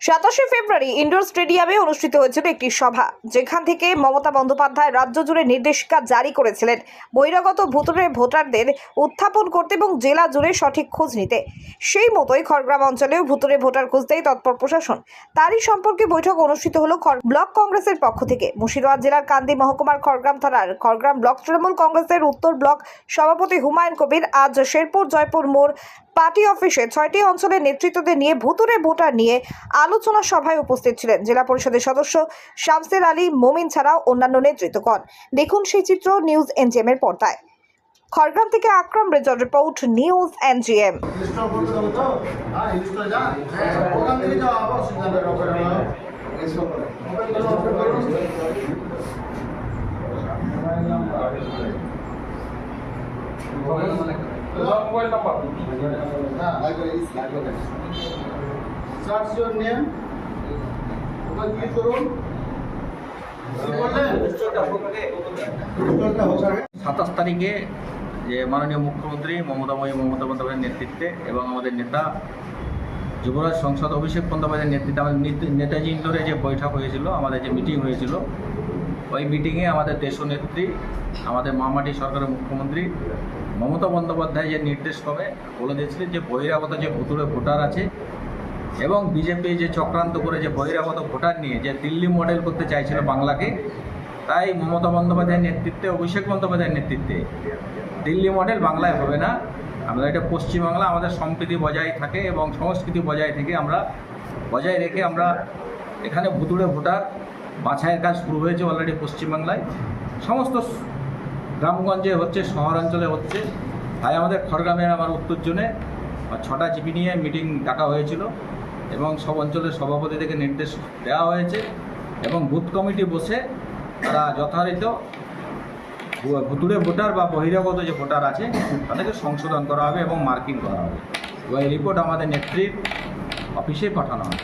সাতাশে ফেব্রুয়ারি ইন্ডোর স্টেডিয়ামে অনুষ্ঠিত হয়েছিল একটি সভা, যেখান থেকে মমতা বন্দ্যোপাধ্যায় রাজ্য জুড়ে নির্দেশিকা জারি করেছিলেন। বহিরাগত ভুতুরে ভোটারদের উত্থাপন করতে এবং জেলা জুড়ে সঠিক খোঁজ নিতে। সেই মতোই খড়গ্রাম অঞ্চলেও ভুতুরে ভোটার খুঁজতেই তৎপর প্রশাসন। তারই সম্পর্কে বৈঠক অনুষ্ঠিত হলো খড়- ব্লক কংগ্রেসের পক্ষ থেকে। মুর্শিদাবাদ জেলার কান্দি মহকুমার খড়গ্রাম থানার খড়গ্রাম ব্লক তৃণমূল কংগ্রেসের উত্তর ব্লক সভাপতি হুমায়ুন কবির আজ শেরপুর জয়পুর মোড় পার্টি অফিসে ছয়টি অঞ্চলের নেতৃত্বদের নিয়ে ভুতুরে ভোটার নিয়ে আলোচনা সভায় উপস্থিত ছিলেন জেলা পরিষদের সদস্য শামসের আলী মোমিন ছাড়াও অন্যান্য নেতৃত্বগণ। দেখুন সেই চিত্র নিউজ এনজিএম এর পর্দায়। খড়গ্রাম থেকে আকরাম রেজার রিপোর্ট, নিউজ এনজিএম। ইনস্টল সাতাশ তারিখে যে মাননীয় মুখ্যমন্ত্রী মমতা মমতাময়ী মমতা বন্দ্যোপাধ্যায়ের নেতৃত্বে এবং আমাদের নেতা যুবরাজ সংসদ অভিষেক বন্দ্যোপাধ্যায়ের নেতৃত্বে আমাদের নেত- নেতাজি ইন্ডোরে যে বৈঠক হয়েছিল, আমাদের যে মিটিং হয়েছিল ওই মিটিংয়ে আমাদের দেশনেত্রী আমাদের মামাটি সরকারের মুখ্যমন্ত্রী মমতা বন্দ্যোপাধ্যায় যে নির্দেশ ক্রমে বলে দিয়েছিলেন যে বহিরাগত যে ভুতুরে ভোটার আছে এবং বিজেপি যে চক্রান্ত করে যে বহিরাগত ভোটার নিয়ে যে দিল্লি মডেল করতে চাইছিল বাংলাকে, তাই মমতা বন্দ্যোপাধ্যায়ের নেতৃত্বে, অভিষেক বন্দ্যোপাধ্যায়ের নেতৃত্বে দিল্লি মডেল বাংলায় হবে না। আমরা এটা পশ্চিমবাংলা, আমাদের সম্প্রীতি বজায় থাকে এবং সংস্কৃতি বজায় থেকে আমরা, বজায় রেখে আমরা এখানে ভুতুড়ে ভোটার বাছাইয়ের কাজ শুরু হয়েছে অলরেডি পশ্চিমবাংলায়। সমস্ত গ্রামগঞ্জে হচ্ছে, শহরাঞ্চলে হচ্ছে। তাই আমাদের খড়গ্রামের আমার উত্তর জোনে ছটা জিপি নিয়ে মিটিং ডাকা হয়েছিল এবং সব অঞ্চলের সভাপতি থেকে নির্দেশ দেওয়া হয়েছে এবং বুথ কমিটি বসে তারা যথারীত ভুতুড়ে ভোটার বা বহিরাগত যে ভোটার আছে, তাদেরকে সংশোধন করা হবে এবং মার্কিং করা হবে। এবং এই রিপোর্ট আমাদের নেত্রীর অফিসে পাঠানো হবে।